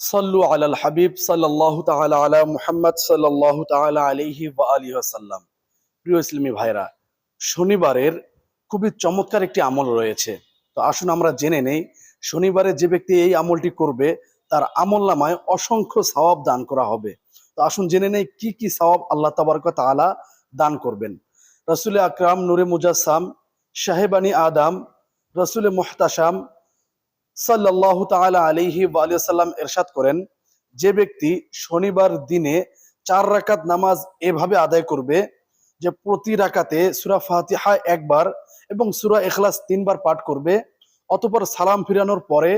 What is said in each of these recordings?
সাল্লু আলাল হাবিব সাল্লাল্লাহু তাআলা আলা মুহাম্মদ সাল্লাল্লাহু তাআলা আলাইহি ওয়া আলিহি ওয়াসাল্লাম। প্রিয় ইসলামী ভাইরা, শনিবারের খুবই চমৎকার একটি আমল রয়েছে। তো আসুন আমরা জেনে নেই, শনিবারে যে ব্যক্তি এই আমলটি করবে, তার আমল নামায় অসংখ্য সওয়াব দান করা হবে। তো আসুন জেনে নেই, কি কি সওয়াব আল্লাহ তাবারক তাআলা দান করবেন। রসুল আকরাম, নূরে মুজাসসাম শাহেবানী আদম, রসুল মুহতাসাম আলাইহি ওয়া আলিহি সাল্লাম এরশাদ করেন, যে ব্যক্তি শনিবার দিনে চার রাকাত নামাজ এভাবে আদায় করবে যে প্রতি রাকাতে সূরা ফাতিহা একবার এবং সূরা ইখলাস তিনবার পাঠ করবে, অতঃপর সালাম ফিরানোর পরে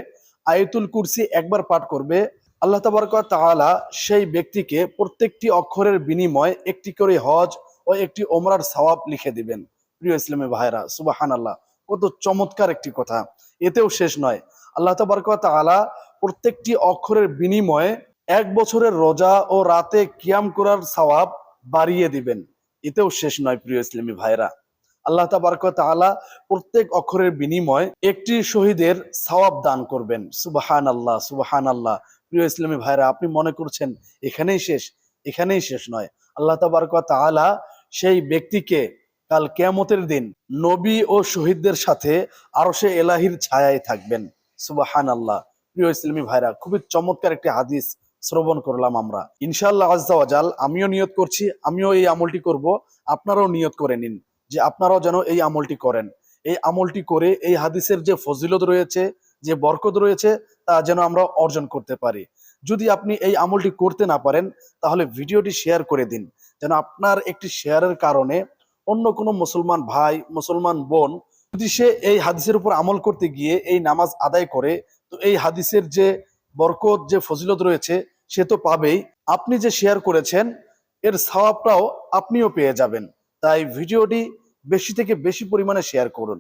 আয়াতুল কুরসি একবার পাঠ করবে, আল্লাহ তাবারক তাআলা সেই ব্যক্তিকে প্রত্যেকটি অক্ষরের বিনিময় একটি করে হজ ও একটি ওমরার সওয়াব লিখে দিবেন। প্রিয় ইসলামী ভাইরা সুবাহান আল্লাহ কত চমৎকার একটি কথা। এতেও শেষ নয়। আল্লাহ তাবারক ওয়া তাআলা প্রত্যেকটি অক্ষরের বিনিময়ে এক বছরের রোজা ও রাতে কিয়াম করার সওয়াব বাড়িয়ে দিবেন। এতেও শেষ নয়, প্রিয় ইসলামী ভাইরা আল্লাহ তাবারক ওয়া তাআলা প্রত্যেক অক্ষরের বিনিময়ে একটি শহীদের সওয়াব দান করবেন। সুবাহান আল্লাহ সুবাহান আল্লাহ প্রিয় ইসলামী ভাইরা আপনি মনে করছেন এখানেই শেষ? এখানেই শেষ নয়। আল্লাহ তাবারক ওয়া তাআলা সেই ব্যক্তিকে কাল কেয়ামতের দিন নবী ও শহীদদের সাথে আরও সে এলাহির ছায়ায় থাকবেন। সুবাহান আল্লাহ প্রিয় ইসলামী ভাইরা, খুবই চমৎকার একটি হাদিস শ্রবণ করলাম আমরা। ইনশাআল্লাহ আজাল আমিও নিয়ত করছি, আমিও এই আমলটি করব, আপনারাও নিয়ত করে নিন যে আপনারাও যেন এই আমলটি করেন। এই আমলটি করে এই হাদিসের যে ফজিলত রয়েছে, যে বরকত রয়েছে, তা যেন আমরা অর্জন করতে পারি। যদি আপনি এই আমলটি করতে না পারেন, তাহলে ভিডিওটি শেয়ার করে দিন। যেন আপনার একটি শেয়ারের কারণে অন্য কোনো মুসলমান ভাই, মুসলমান বোন যদি সে এই হাদিসের উপর আমল করতে গিয়ে এই নামাজ আদায় করে, তো এই হাদিসের যে বরকত, যে ফজিলত রয়েছে, সে তো পাবেই। আপনি যে শেয়ার করেছেন, এর সওয়াবটাও আপনিও পেয়ে যাবেন। তাই ভিডিওটি বেশি থেকে বেশি পরিমাণে শেয়ার করুন।